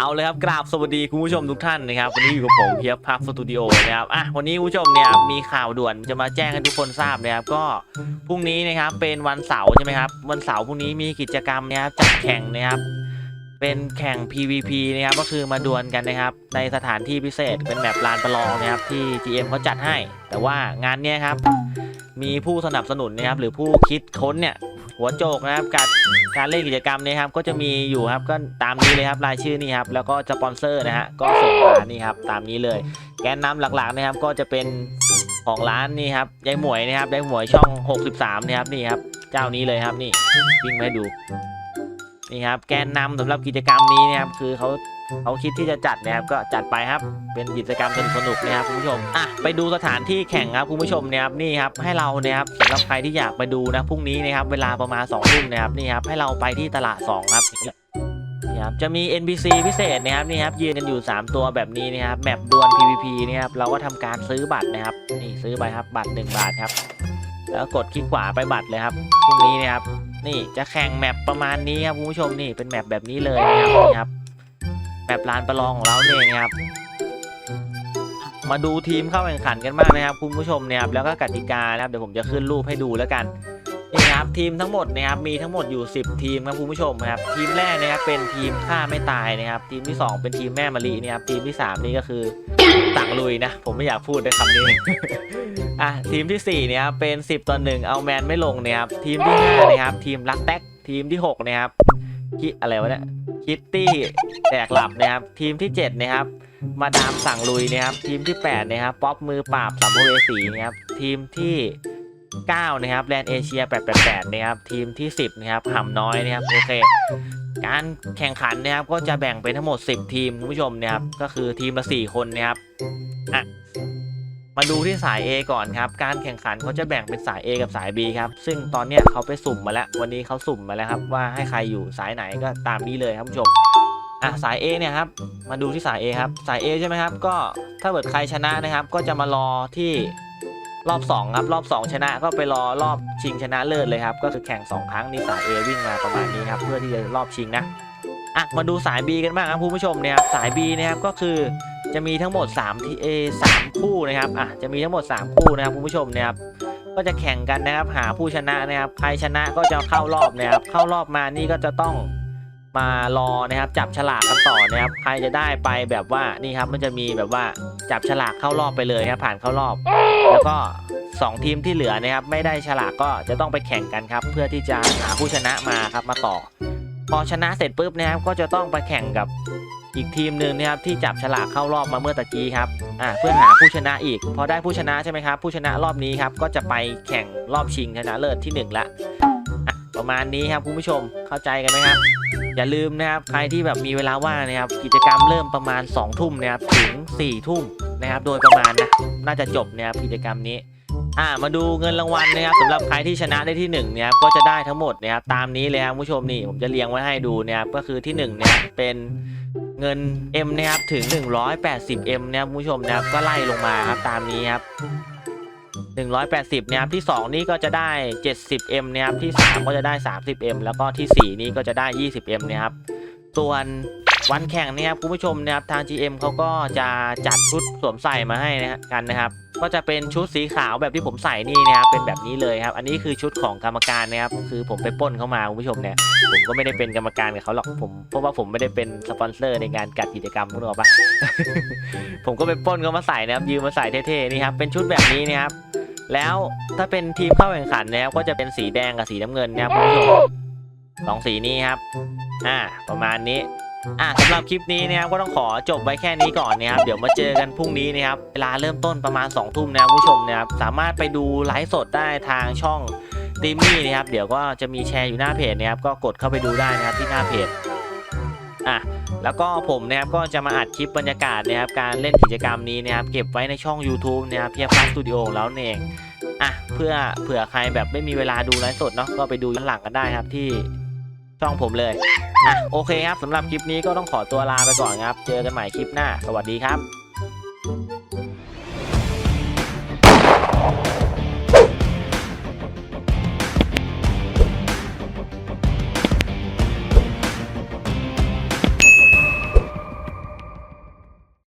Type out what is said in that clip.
เอาเลยครับกราบสวัสดีคุณผู้ชมทุกท่านนะครับวันนี้อยู่กับผมเพียบพักสตูดิโอนะครับอะวันนี้คุณผู้ชมเนี่ยมีข่าวด่วนจะมาแจ้งให้ทุกคนทราบนะครับก็พรุ่งนี้นะครับเป็นวันเสาร์ใช่ไหมครับวันเสาร์พรุ่งนี้มีกิจกรรมนะครับจัดแข่งนะครับเป็นแข่ง PVP นะครับก็คือมาดวลกันนะครับในสถานที่พิเศษเป็นแบบลานประลองนะครับที่ GM เขาจัดให้ แต่ว่างานเนี้ยครับมีผู้สนับสนุนนะครับหรือผู้คิดค้นเนี่ย หัวโจกนะครับการการเล่นกิจกรรมเนี้ครับก็จะมีอยู่ครับก็ตามนี้เลยครับรายชื่อนี่ครับแล้วก็สปอนเซอร์นะฮะก็ส่งมานี่ครับตามนี้เลย แกนนำหลักๆนะครับก็จะเป็นของร้านนี่ครับยายหมวยนะครับยายหมวยช่อง 63นะครับนี่ครับเจ้านี้เลยครับนี่วิ่งมาให้ดูนี่ครับแกนนำสำหรับกิจกรรมนี้นะครับคือเขา เขาคิดที่จะจัดนะครับก็จัดไปครับ เป็นกิจกรรมสนุกๆนะครับคุณผู้ชมอะไปดูสถานที่แข่งครับคุณผู้ชมเนี่ยครับนี่ครับให้เราเนี่ยครับสำหรับใครที่อยากไปดูนะพรุ่งนี้นะครับเวลาประมาณ2องทุ่มนะครับนี่ครับให้เราไปที่ตลาด2ครับนี่ครับจะมี NPC พิเศษนะครับนี่ครับยืนกันอยู่ 3 ตัวแบบนี้นะครับแมปดวล PVP เนี่ยครับเราก็ทำการซื้อบัตรนะครับนี่ซื้อไปครับบัตร 1 บาทครับ แล้วกดคลิกขวาไปบัตรเลยครับพรุ่งนี้นะครับนี่จะแข่งแมปประมาณนี้ครับคุณผู้ชมนี่เป็นแมปแบบนี้เลยนะครับนี่ครับ แมปลานประลองของเราเนี่ยนะครับ มาดูทีมเข้าแข่งขันกันบ้างนะครับ คุณผู้ชมเนี่ยครับแล้วก็กติกานะครับเดี๋ยวผมจะขึ้นรูปให้ดูแล้วกันนี่ครับทีมทั้งหมดนะครับมีทั้งหมดอยู่ 10 ทีมครับคุณผู้ชมครับทีมแรกนะครับเป็นทีมฆ่าไม่ตายนะครับทีมที่ 2 เป็นทีมแม่มะลินะครับทีมที่ 3 นี่ก็คือต่างลุยนะผมไม่อยากพูดในคำนี้อะทีมที่4เนี่ยเป็น 10ต่อ1เอาแมนไม่ลงเนี่ยครับทีมที่5นะครับทีมรักแท็กทีมที่6นะครับคิอะไรวะเนี่ย คิตตี้แตกหลับนะครับ ทีมที่7นะครับ มาดามสั่งลุยนะครับ ทีมที่8นะครับ ป๊อปมือปราบสัมภเวสีนะครับ ทีมที่9นะครับแลนเอเชีย888นะครับ ทีมที่ 10นะครับห่ำน้อยนะครับ โอเค การแข่งขันนะครับ ก็จะแบ่งเป็นทั้งหมด 10 ทีมคุณผู้ชมนะครับ ก็คือทีมละ4คนนะครับ อะ มาดูที่สาย A ก่อนครับ การแข่งขันเขาจะแบ่งเป็นสาย A กับสาย B ครับ ซึ่งตอนเนี้ยเขาไปสุ่มมาแล้ว วันนี้เขาสุ่มมาแล้วครับ ว่าให้ใครอยู่สายไหนก็ตามนี้เลยครับผู้ชม อะสาย A เนี่ยครับ มาดูที่สาย A ครับ สาย A ใช่ไหมครับ ก็ถ้าเกิดใครชนะนะครับ ก็จะมารอที่รอบ 2 ครับ รอบ 2 ชนะก็ไปรอรอบชิงชนะเลิศเลยครับ ก็คือแข่ง 2 ครั้งนี่สาย A วิ่งมาประมาณนี้ครับ เพื่อที่จะรอบชิงนะ อะ มาดูสาย B กันบ้างครับคุณผู้ชมเนี่ยครับสาย B นะครับก็คือ จะมีทั้งหมด3ที่ A 3คู่นะครับอะจะมีทั้งหมด 3 คู่นะครับคุณผู้ชมนี่ยครับก็จะแข่งกันนะครับหาผู้ชนะนะครับใครชนะก็จะเข้ารอบนะครับเข้ารอบมานี่ก็จะต้องมารอนะครับจับฉลากกันต่อนะครับใครจะได้ไปแบบว่านี่ครับมันจะมีแบบว่าจับฉลากเข้ารอบไปเลยครับผ่านเข้ารอบ แล้วก็ 2 ทีมที่เหลือนะครับไม่ได้ฉลากก็จะต้องไปแข่งกันครับเพื่อที่จะหาผู้ชนะมาครับมาต่อ พอชนะเสร็จปุ๊บนะครับก็จะต้องไปแข่งกับ อีกทีมหนึ่งนะครับที่จับฉลากเข้ารอบมาเมื่อตะกี้ครับอ่าเพื่อหาผู้ชนะอีก พอได้ผู้ชนะใช่ไหมครับ ผู้ชนะรอบนี้ครับก็จะไปแข่งรอบชิงชนะเลิศที่หนึ่งละประมาณนี้ครับคุณผู้ชมเข้าใจกันไหมครับ อย่าลืมนะครับใครที่แบบมีเวลาว่างนะครับ กิจกรรมเริ่มประมาณ2ทุ่มนะครับถึง4ทุ่มนะครับโดยประมาณนะน่าจะจบนะครับกิจกรรมนี้อ่ามาดูเงินรางวัลนะครับสำหรับใครที่ชนะได้ที่1เนี่ยก็จะได้ทั้งหมดนะครับตามนี้เลยครับคุณผู้ชมนี่ผมจะเรียงไว้ให้ดูนะครับก็คือที่1เนี่ยเป็น เงิน M นะครับถึง 180M นะครับคุณผู้ชมนะครับก็ไล่ลงมาครับตามนี้ครับ180นะครับที่ 2 นี่ก็จะได้ 70M นะครับที่ 3 ก็จะได้ 30M แล้วก็ที่ 4 นี่ก็จะได้ 20M นะครับส่วน วันแข่งเนี่ยครับคุณผู้ชมนะครับทาง GM เขาก็จะจัดชุดสวมใส่มาให้นะฮะกันนะครับก็จะเป็นชุดสีขาวแบบที่ผมใส่นี่นะครับเป็นแบบนี้เลยครับ อันนี้คือชุดของกรรมการนะครับคือผมไปปล้นเข้ามาคุณผู้ชมเนี่ยผมก็ไม่ได้เป็นกรรมการกับเขาหรอกผมเพราะว่าผมไม่ได้เป็นสปอนเซอร์ในการจัดกิจกรรมคุณรู้ปะผมก็ไปปล้นเขามาใส่นะครับยืมมาใส่เท่ๆนี่ครับเป็นชุดแบบนี้นะครับแล้วถ้าเป็นทีมเข้าแข่งขันนะครับก็จะเป็นสีแดงกับสีน้ำเงินนะครับคุณผู้ชมสองสีนี้ครับ อ่า ประมาณนี้ อ่าสำหรับคลิปนี้นะครับก็ต้องขอจบไว้แค่นี้ก่อนนะครับเดี๋ยวมาเจอกันพรุ่งนี้นะครับเวลาเริ่มต้นประมาณ2องทุ่มนะครับผู้ชมนะครับสามารถไปดูไลฟ์สดได้ทางช่องตีมี่นะครับเดี๋ยวก็จะมีแชร์อยู่หน้าเพจนะครับก็กดเข้าไปดูได้นะครับที่หน้าเพจอะแล้วก็ผมนะครับก็จะมาอัดคลิปบรรยากาศนะครับการเล่นกิจกรรมนี้นะครับเก็บไว้ในช่อง YouTube นะครับเพียบพัสตูดิโอของเราเองอะเพื่อเผื่อใครแบบไม่มีเวลาดูไลฟ์สดเนาะก็ไปดูย้อนหลังกันได้ครับที่ ช่องผมเลยอะโอเคครับสำหรับคลิปนี้ก็ต้องขอตัวลาไปก่อนครับ เจอกันใหม่คลิปหน้า สวัสดีครับ